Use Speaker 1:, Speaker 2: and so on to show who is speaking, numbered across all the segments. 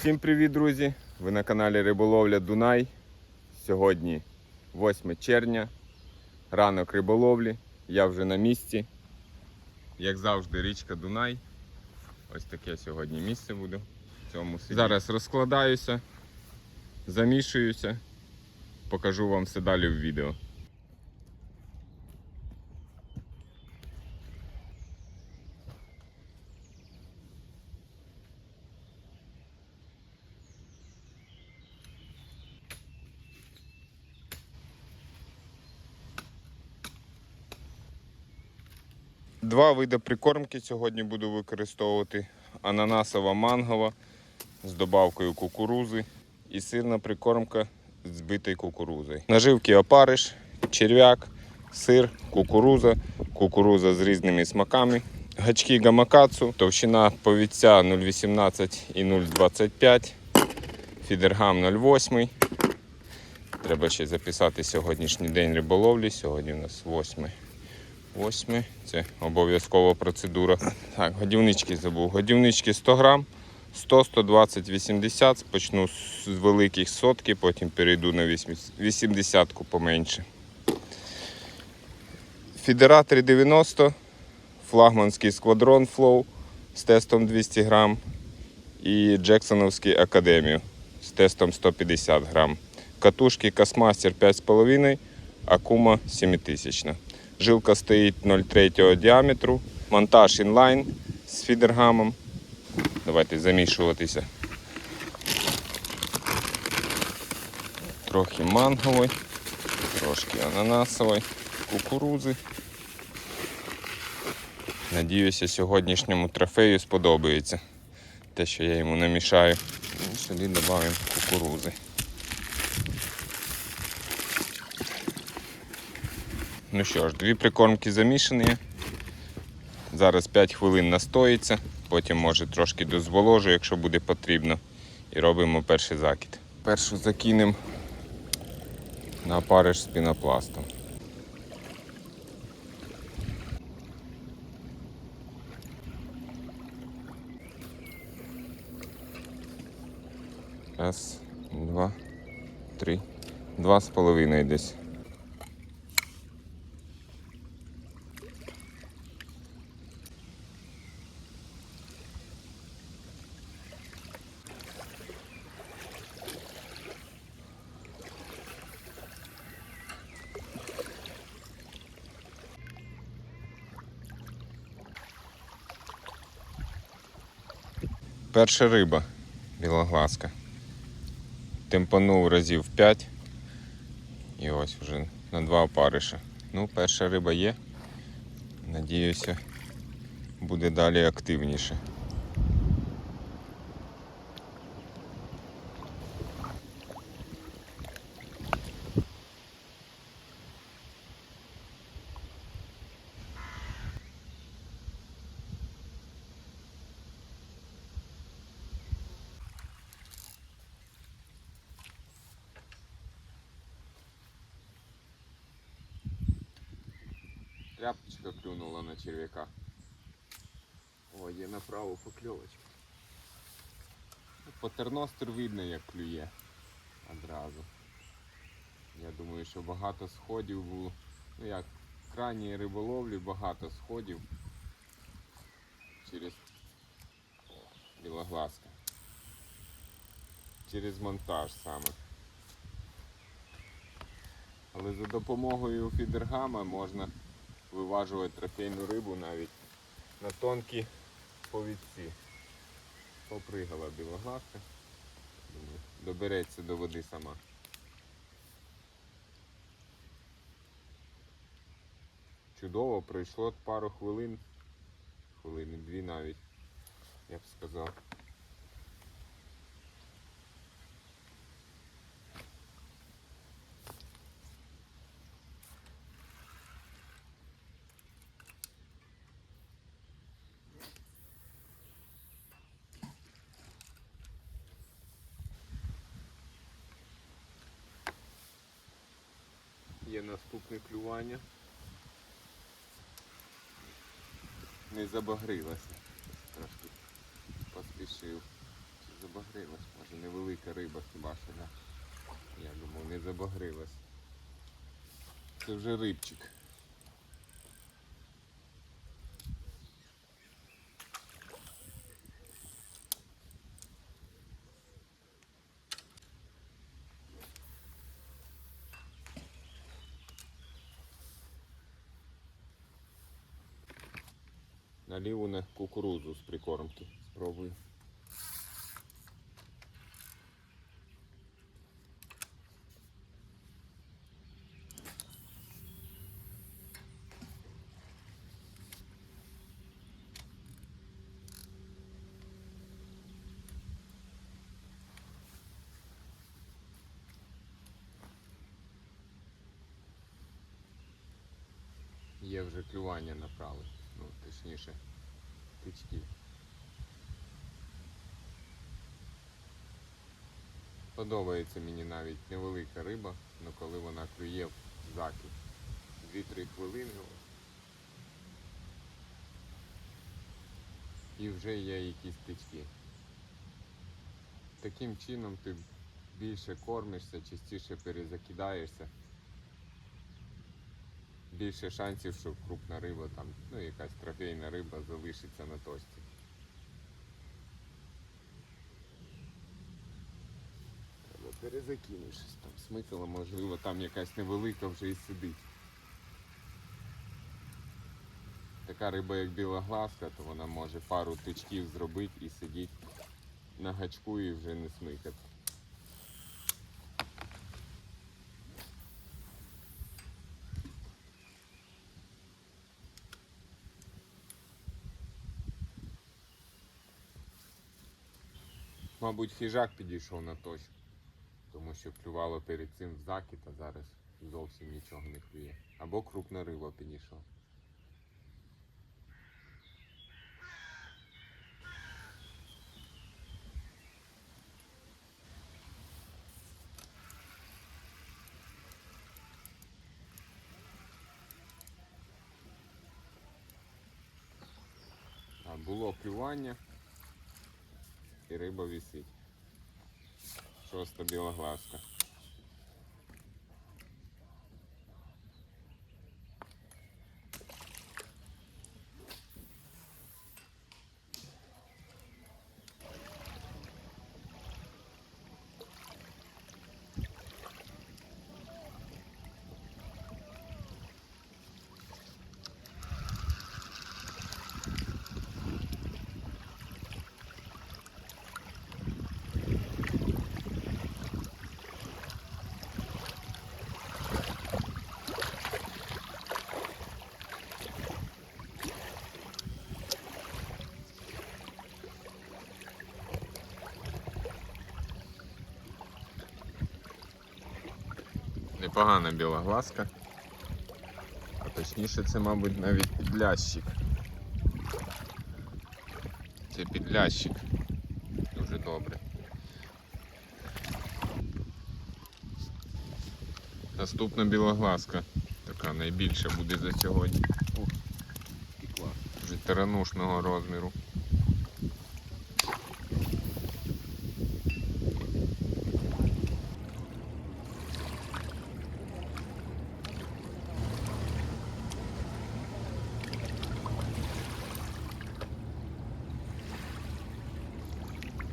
Speaker 1: Всім привіт, друзі! Ви на каналі Риболовля Дунай. Сьогодні 8 червня, ранок риболовлі. Я вже на місці. Як завжди, річка Дунай. Ось таке сьогодні місце буде. В цьому сиді. Зараз розкладаюся, замішуюся. Покажу вам все далі в відео. Два види прикормки сьогодні буду використовувати: ананасова мангова з добавкою кукурузи і сирна прикормка з збитою кукурузою. Наживки опариш, черв'як, сир, кукуруза, кукуруза з різними смаками. Гачки гамакацу, товщина повідця 0,18 і 0,25, фідергам 0,8. Треба ще записати сьогоднішній день риболовлі. Сьогодні у нас 8. Восьми. Це обов'язкова процедура. Так, годівнички забув. Годівнички 100 грам, 100, 120, 80. Почну з великих сотки, потім перейду на 80 поменше. Фідера 390, флагманський сквадрон Flow з тестом 200 грам і Джексоновський Академію з тестом 150 грам. Катушки Касмастер 5,5, Акума 7000. Жилка стоїть 0,3 діаметру. Монтаж інлайн з фідергамом. Давайте замішуватися. Трохи манговий, трошки ананасовий, кукурузи. Надіюся, сьогоднішньому трофею сподобається те, що я йому намішаю. Сюди додаємо кукурузи. Ну що ж, дві прикормки замішані. Зараз 5 хвилин настоїться, потім може трошки дозволожу, якщо буде потрібно. І робимо перший закид. Першу закинемо на опариш з пінопластом. Раз, два, три, два з половиною десь. Перша риба білоглазка. Темпанув разів 5. І ось вже на два опариша. Ну, перша риба є. Надіюся, буде далі активніше. Тряпочка клюнула на черв'яка. О, є направо покльовочка. Патерностер видно, як клює одразу. Я думаю, що багато сходів було. Ну як, крайній риболовлі багато сходів через О, білоглазка. Через монтаж саме. Але за допомогою фідергама можна виважувати трофейну рибу навіть на тонкі повідці. Попригала білоглазка. Добереться до води сама. Чудово, пройшло пару хвилин, хвилини дві навіть, я б сказав. Є наступне. Не забагрилася. Трошки поспішив. Забагрилась, може невелика риба хіба що. Я думав, не забагрилась. Це вже рибчик. Наліву на кукурузу з прикормки. Спробую. Є вже клювання направи, ну точніше, тички. Подобається мені навіть невелика риба, але коли вона клює в закид. 2-3 хвилини. І вже є якісь тички. Таким чином ти більше кормишся, частіше перезакидаєшся більше шансів, що крупна риба там, ну якась трофейна риба залишиться на тості. Треба перезакинути щось там смикало, можливо, там якась невелика вже і сидить. Така риба, як біла глазка, то вона може пару тичків зробити і сидіти на гачку і вже не смикати. Мабуть, хижак підійшов на точку, тому що клювало перед цим в закид, а зараз зовсім нічого не клює. Або крупна риба підійшла. А було клювання і риба висить. Шоста білоглазка. Непогана білоглазка. А точніше це, мабуть, навіть підлящик. Це підлящик. Дуже добре. Наступна білоглазка. Така найбільша буде за сьогодні. Вже таранушного розміру.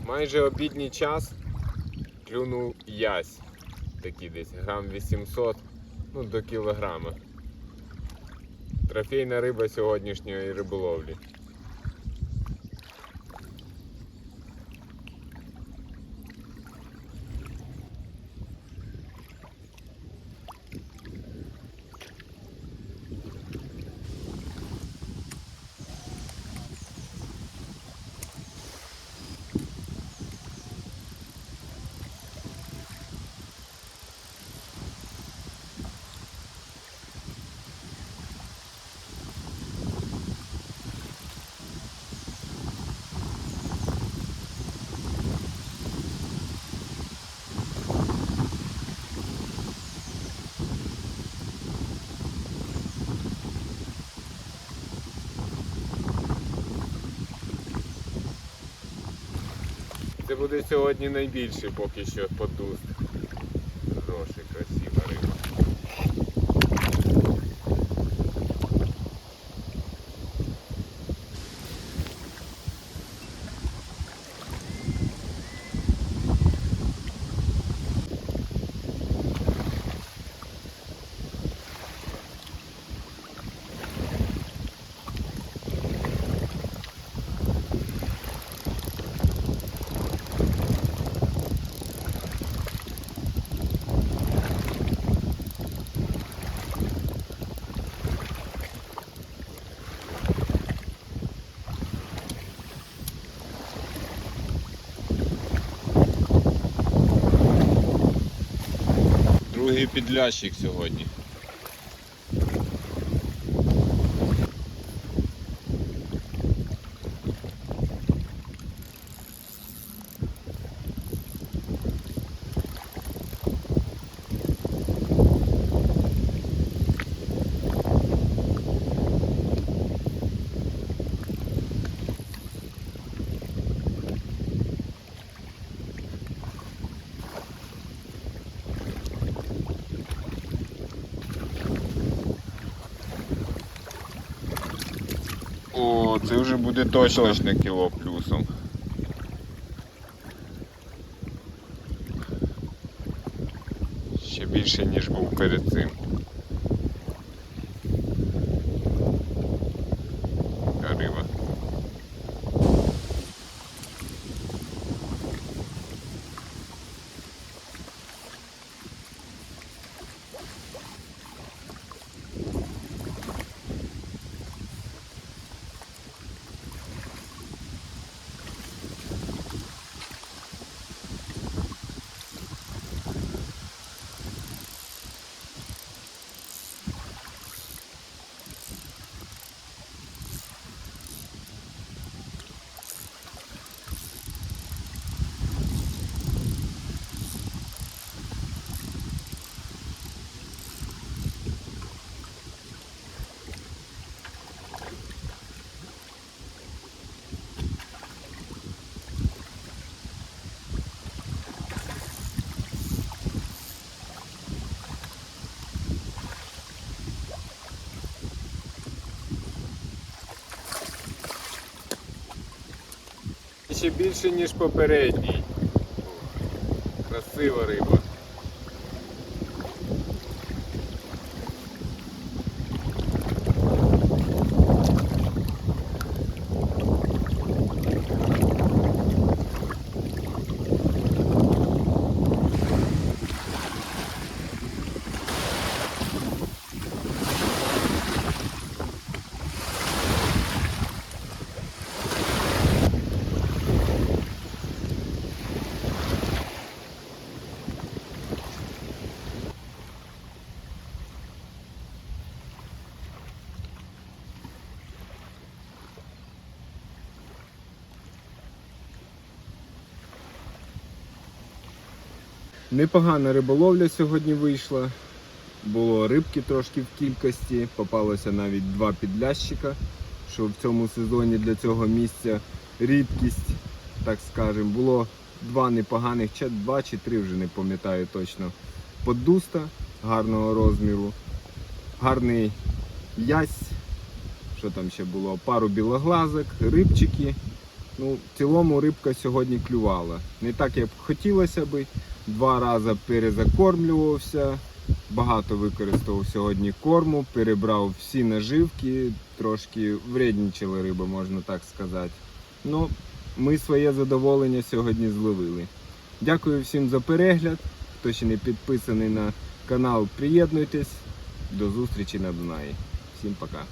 Speaker 1: Майже обідній час клюнув ясь. Такий десь грам 800 ну, до кілограма. Трофейна риба сьогоднішньої риболовлі. Буде сьогодні найбільший поки що подуст. Хороший, красива риба. Другий підлящик сьогодні. О, це вже буде точно ж не кіло плюсом. Ще більше, ніж був перед цим. Така риба. Ще більше, ніж попередній. Красива риба.
Speaker 2: Непогана риболовля сьогодні вийшла. Було рибки трошки в кількості, попалося навіть два підлящика, що в цьому сезоні для цього місця рідкість, так скажемо. Було два непоганих, чи два чи три, вже не пам'ятаю точно. Подуста гарного розміру, гарний ясь, що там ще було, пару білоглазок, рибчики. Ну, в цілому рибка сьогодні клювала. Не так, як хотілося би. Два рази перезакормлювався, багато використовував сьогодні корму, перебрав всі наживки, трошки вреднічила риба, можна так сказати. Ну, ми своє задоволення сьогодні зловили. Дякую всім за перегляд. Хто ще не підписаний на канал, приєднуйтесь. До зустрічі на Дунаї. Всім пока.